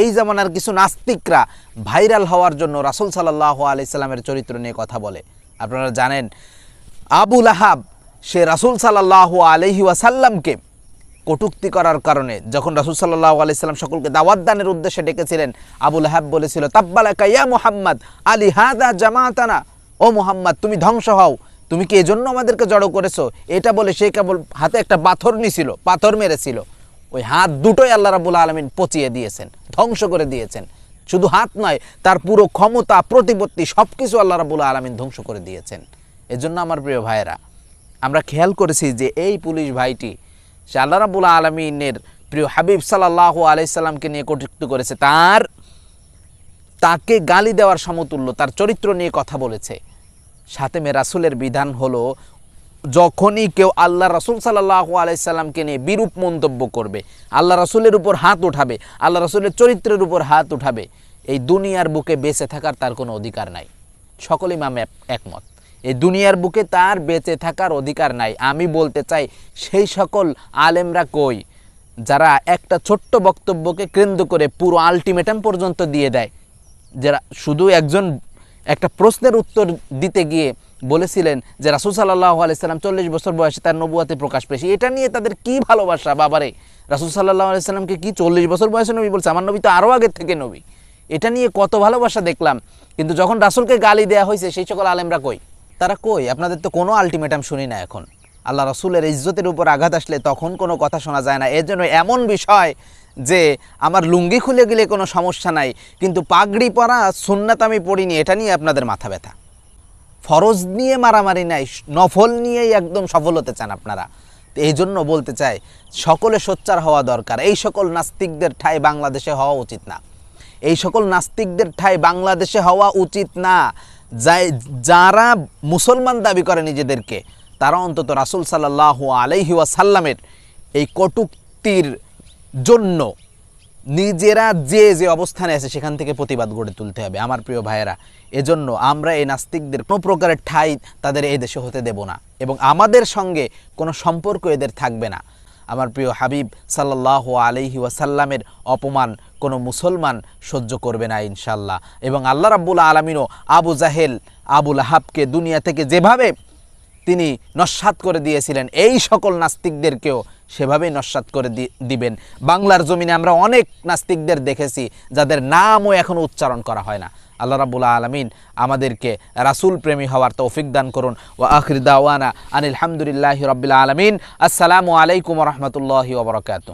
এই জামানার কিছু নাস্তিকরা ভাইরাল হওয়ার জন্য রাসুল সাল্লাহ আলাইসাল্লামের চরিত্র নিয়ে কথা বলে। আপনারা জানেন আবুল আহাব সে রাসুল সাল্লাহ আলহি ওয়াসাল্লামকে কটুক্তি করার কারণে যখন রাসুল সাল্লাহ আলাইসাল্লাম সকলকে দাওয়াত দানের উদ্দেশ্যে ডেকেছিলেন আবুল আহাব বলেছিল, তাব্বালাকা ইয়া মোহাম্মদ, আলী হাদা জামাতানা? ও মোহাম্মদ, তুমি ধ্বংস হও। তুমি কি এজন্য আমাদেরকে জড়ো করেছ? এটা বলে সে কেবল হাতে একটা পাথর নিছিল, পাথর মেরেছিল। ওই হাত দুটোই আল্লাহ রাবুল আলমিন পচিয়ে দিয়েছেন, ধ্বংস করে দিয়েছেন। শুধু হাত নয়, তার পুরো ক্ষমতা, প্রতিপত্তি সব কিছু আল্লাহ রাবুল আলমিন ধ্বংস করে দিয়েছেন। এজন্য আমার প্রিয় ভাইয়েরা, আমরা খেয়াল করেছি যে এই পুলিশ ভাইটি, সে আল্লাহ রাবুল আলমিনের প্রিয় হাবিব সাল্লাহ আলাইসাল্লামকে নিয়ে কটুক্তি করেছে। তার, তাকে গালি দেওয়ার সমতুল্য, তার চরিত্র নিয়ে কথা বলেছে। সাথে মে রাসুলের বিধান হলো যখনই কেউ আল্লাহ রাসুল সাল্লাহ আলাইসাল্লামকে নিয়ে বিরূপ মন্তব্য করবে, আল্লাহ রাসুলের উপর হাত উঠাবে, আল্লাহ রাসুলের চরিত্রের উপর হাত উঠাবে, এই দুনিয়ার বুকে বেঁচে থাকার তার কোনো অধিকার নাই। সকলেই মাম একমত। এই দুনিয়ার বুকে তার বেঁচে থাকার অধিকার নাই। আমি বলতে চাই, সেই সকল আলেমরা কই? যারা একটা ছোট্ট বক্তব্যকে কেন্দ্র করে পুরো আলটিমেটাম পর্যন্ত দিয়ে দেয়, যারা শুধু একজন একটা প্রশ্নের উত্তর দিতে গিয়ে বলেছিলেন যে রাসুল সাল্লাহ আলাইসাল্লাম চল্লিশ বছর বয়সে তার নবুয়াতে প্রকাশ পেয়েছে। এটা নিয়ে তাদের কি ভালোবাসা? বাবারে, রাসুল সাল্লাহ আলাইসাল্লামকে কি চল্লিশ বছর বয়সে নবী বলছে? আমার নবী তো আরও আগের থেকে নবী। এটা নিয়ে কত ভালোবাসা দেখলাম। কিন্তু যখন রাসুলকে গালি দেওয়া হয়েছে, সেই সকল আলেমরা কই? তারা কই? আপনাদের তো কোনো আলটিমেটাম শুনি না এখন। আল্লাহ রসুলের ইজ্জতের উপর আঘাত আসলে তখন কোনো কথা শোনা যায় না। এর জন্য এমন বিষয় যে আমার লুঙ্গি খুলে গেলে কোনো সমস্যা নাই, কিন্তু পাগড়ি পরা সুন্নাত আমি পড়িনি, এটা নিয়ে আপনাদের মাথা ব্যথা। ফরজ নিয়ে মারামারি নাই, নফল নিয়েই একদম সফল হতে চান আপনারা। এই জন্য বলতে চাই, সকলে সোচ্চার হওয়া দরকার। এই সকল নাস্তিকদের ঠাই বাংলাদেশে হওয়া উচিত না। এই সকল নাস্তিকদের ঠাই বাংলাদেশে হওয়া উচিত না। যারা মুসলমান দাবি করে নিজেদেরকে, তারা অন্তত রাসুল সাল্লাহ আলাইহি ওয়াসাল্লামের এই কটুক্তির জন্য নিজেরা যে যে অবস্থানে আছে, সেখান থেকে প্রতিবাদ গড়ে তুলতে হবে। আমার প্রিয় ভাইয়েরা, এজন্য আমরা এই নাস্তিকদের কোনো প্রকারের ঠাই তাদের এই দেশে হতে দেব না এবং আমাদের সঙ্গে কোনো সম্পর্ক এদের থাকবে না। আমার প্রিয় হাবিব সাল্লাহ আলহি ওয়াসাল্লামের অপমান কোনো মুসলমান সহ্য করবে না ইনশাল্লাহ এবং আল্লাহ রাব্বুল আলমিনও আবু জাহেল আবুল আহাবকে দুনিয়া থেকে যেভাবে তিনি নস্বাত করে দিয়েছিলেন। এই সকল নাস্তিকদেরকেও সেভাবেই নস্বাত করে দিবেন। বাংলার জমিনে আমরা অনেক নাস্তিকদের দেখেছি, যাদের নামও এখনও উচ্চারণ করা হয় না। আল্লাহ রাবুল আলমিন আমাদেরকে রাসুল প্রেমী হওয়ার তৌফিক দান করুন। ও আখরিদাওয়ানা আনিল হামদুলিল্লাহ রবিল আলমিন। আসসালামু আলাইকুম রহমতুল্লাহি ওবরকাত